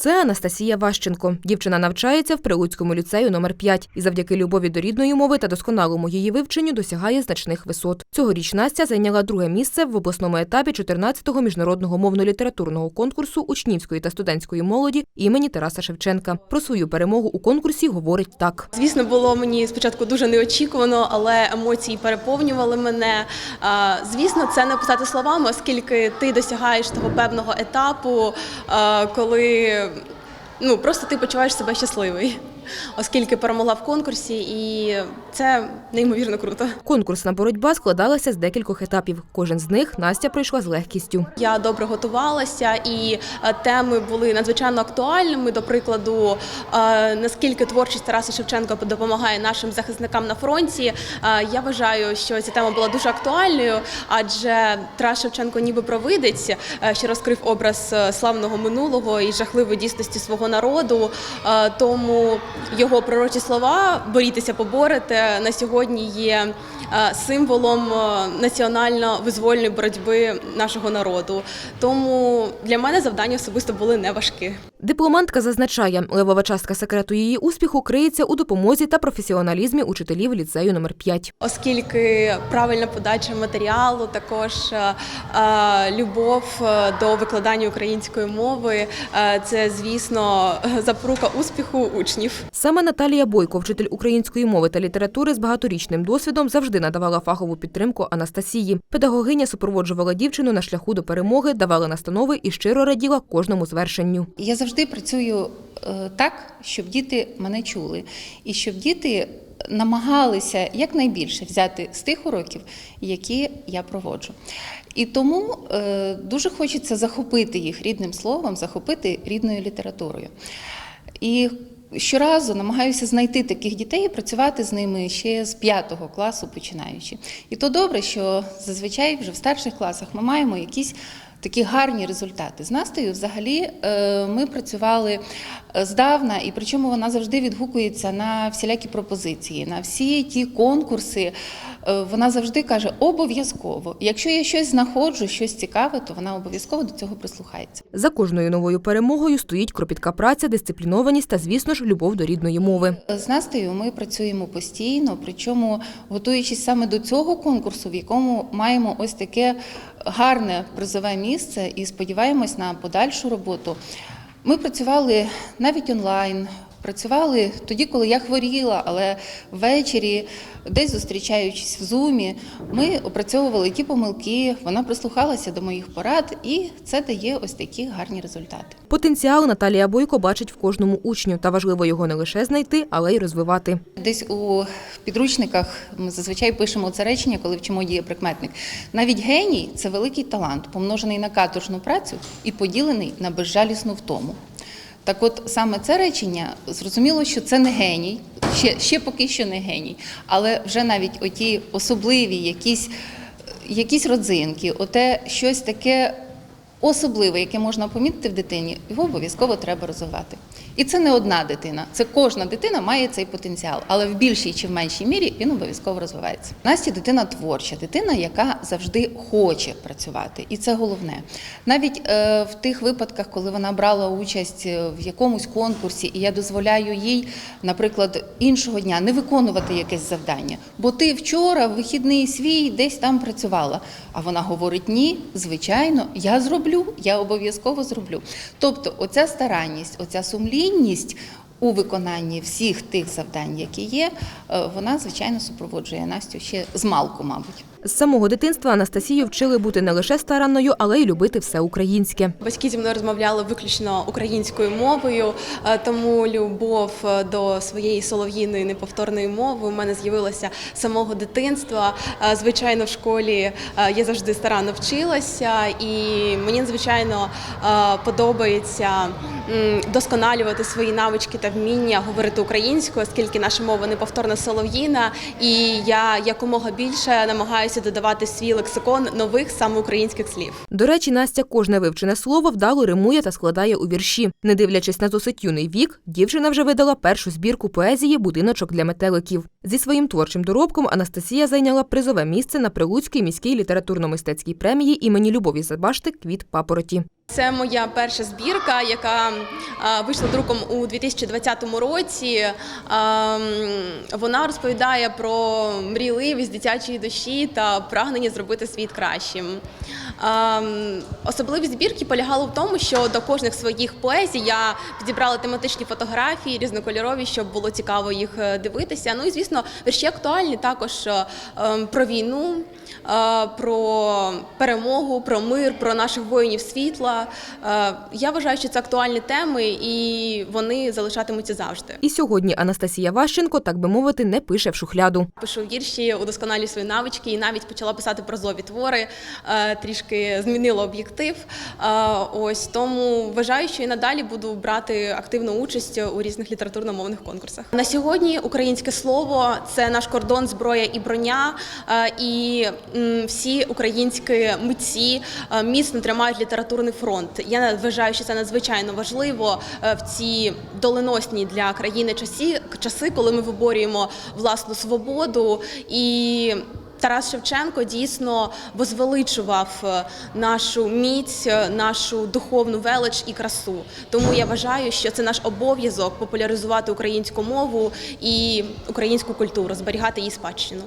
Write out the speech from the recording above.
Це Анастасія Ващенко. Дівчина навчається в Прилуцькому ліцею номер 5 і завдяки любові до рідної мови та досконалому її вивченню досягає значних висот. Цьогоріч Настя зайняла друге місце в обласному етапі 14-го міжнародного мовно-літературного конкурсу учнівської та студентської молоді імені Тараса Шевченка. Про свою перемогу у конкурсі говорить так. Звісно, було мені спочатку дуже неочікувано, але емоції переповнювали мене. Звісно, це не писати словами, оскільки ти досягаєш того певного етапу, коли ну просто ти почуваєш себе щасливий, оскільки перемогла в конкурсі, і це неймовірно круто. Конкурсна боротьба складалася з декількох етапів. Кожен з них Настя пройшла з легкістю. Я добре готувалася, і е, теми були надзвичайно актуальними. До прикладу, е, наскільки творчість Тараса Шевченка допомагає нашим захисникам на фронті. Е, Я вважаю, що ця тема була дуже актуальною, адже Тарас Шевченко, ніби провидець, що розкрив образ славного минулого і жахливої дійсності свого народу. Тому його пророчі слова борітеся, поборете на сьогодні є е, символом е, національно-визвольної боротьби нашого народу. Тому для мене завдання особисто були не важкі. Дипломантка зазначає, левова частка секрету її успіху криється у допомозі та професіоналізмі учителів ліцею номер 5 Оскільки правильна подача матеріалу, також е, любов до викладання української мови, це звісно запорука успіху учнів. Саме Наталія Бойко, вчитель української мови та літератури з багаторічним досвідом, завжди надавала фахову підтримку Анастасії. Педагогиня супроводжувала дівчину на шляху до перемоги, давала настанови і щиро раділа кожному звершенню. Я завжди працюю е, так, щоб діти мене чули, і щоб діти намагалися якнайбільше взяти з тих уроків, які я проводжу. І тому е, дуже хочеться захопити їх рідним словом, захопити рідною літературою. І щоразу намагаюся знайти таких дітей і працювати з ними ще з п'ятого класу починаючи. І то добре, що зазвичай вже в старших класах ми маємо якісь такі гарні результати. З Настею взагалі е, ми працювали е, здавна, і причому вона завжди відгукується на всілякі пропозиції, на всі ті конкурси. Е, Вона завжди каже обов'язково. Якщо я щось знаходжу, щось цікаве, то вона обов'язково до цього прислухається. За кожною новою перемогою стоїть кропітка праця, дисциплінованість та, звісно ж, любов до рідної мови. З Настею ми працюємо постійно, причому готуючись саме до цього конкурсу, в якому маємо ось таке гарне призове місце і сподіваємось на подальшу роботу. Ми працювали навіть онлайн. Працювали тоді, коли я хворіла, але ввечері, десь зустрічаючись в зумі, ми опрацьовували ті помилки. Вона прислухалася до моїх порад, і це дає ось такі гарні результати. Потенціал Наталія Бойко бачить в кожному учню, та важливо його не лише знайти, але й розвивати. Десь у підручниках ми зазвичай пишемо це речення, коли вчимо дієприкметник. Навіть геній це великий талант, помножений на каторжну працю і поділений на безжалісну втому. Так от саме це речення зрозуміло, що це не геній, ще, ще поки що не геній, але вже навіть оті особливі якісь, якісь родзинки, оте щось таке особливе, яке можна помітити в дитині, його обов'язково треба розвивати. І це не одна дитина, це кожна дитина має цей потенціал, але в більшій чи в меншій мірі він обов'язково розвивається. Настя дитина творча, дитина, яка завжди хоче працювати, і це головне. Навіть е, в тих випадках, коли вона брала участь е, в якомусь конкурсі, і я дозволяю їй, наприклад, іншого дня не виконувати якесь завдання, бо ти вчора в вихідний свій десь там працювала. А вона говорить: ні, звичайно, я зроблю, я обов'язково зроблю. Тобто, оця старанність, оця сумлінність. У виконанні всіх тих завдань, які є, е, вона звичайно супроводжує Настю ще з малку, мабуть. З самого дитинства Анастасію вчили бути не лише старанною, але й любити все українське. Батьки зі мною розмовляли виключно українською мовою, е, тому любов е, до своєї солов'їної неповторної мови у мене з'явилася самого дитинства. Е, Звичайно, в школі я завжди старанно вчилася, і мені надзвичайно е, подобається досконалювати свої навички та вміння говорити українською, оскільки наша мова неповторна солов'їна, і я якомога більше намагаюся додавати свій лексикон нових саме українських слів. До речі, Настя кожне вивчене слово вдало римує та складає у вірші. Не дивлячись на досить юний вік, дівчина вже видала першу збірку поезії Будиночок для метеликів. Зі своїм творчим доробком Анастасія зайняла призове місце на Прилуцькій міській літературно-мистецькій премії імені Любові Забашти Квіт папороті. Це моя перша збірка, яка вийшла друком у 2020 році. Вона розповідає про мрійливість дитячої душі та прагнення зробити світ кращим. Особливість збірки полягала в тому, що до кожних своїх поезій я підібрала тематичні фотографії різнокольорові, щоб було цікаво їх е, дивитися. Ну і звісно, вірші актуальні також е, ем, про війну, е, про перемогу, про мир, про наших воїнів світла. Е, Я вважаю, що це актуальні теми, і вони залишатимуться завжди. І сьогодні Анастасія Ващенко, так би мовити, не пише в шухляду. Пишу вірші, удосконалюю свої навички і навіть почала писати прозові твори, е, трішки змінила об'єктив. Е, Ось тому вважаю, що і надалі буду брати активну участь у різних літературно-мовних конкурсах. На сьогодні українське слово це наш кордон, зброя і броня. І всі українські митці міцно тримають літературний фронт. Я вважаю, що це надзвичайно важливо е, в ці доленосні для країни часі, часи, коли ми виборюємо власну свободу і. Тарас Шевченко дійсно возвеличував е, нашу міць, е, нашу духовну велич і красу. Тому я вважаю, що це наш обов'язок популяризувати українську мову і українську культуру, зберігати її спадщину.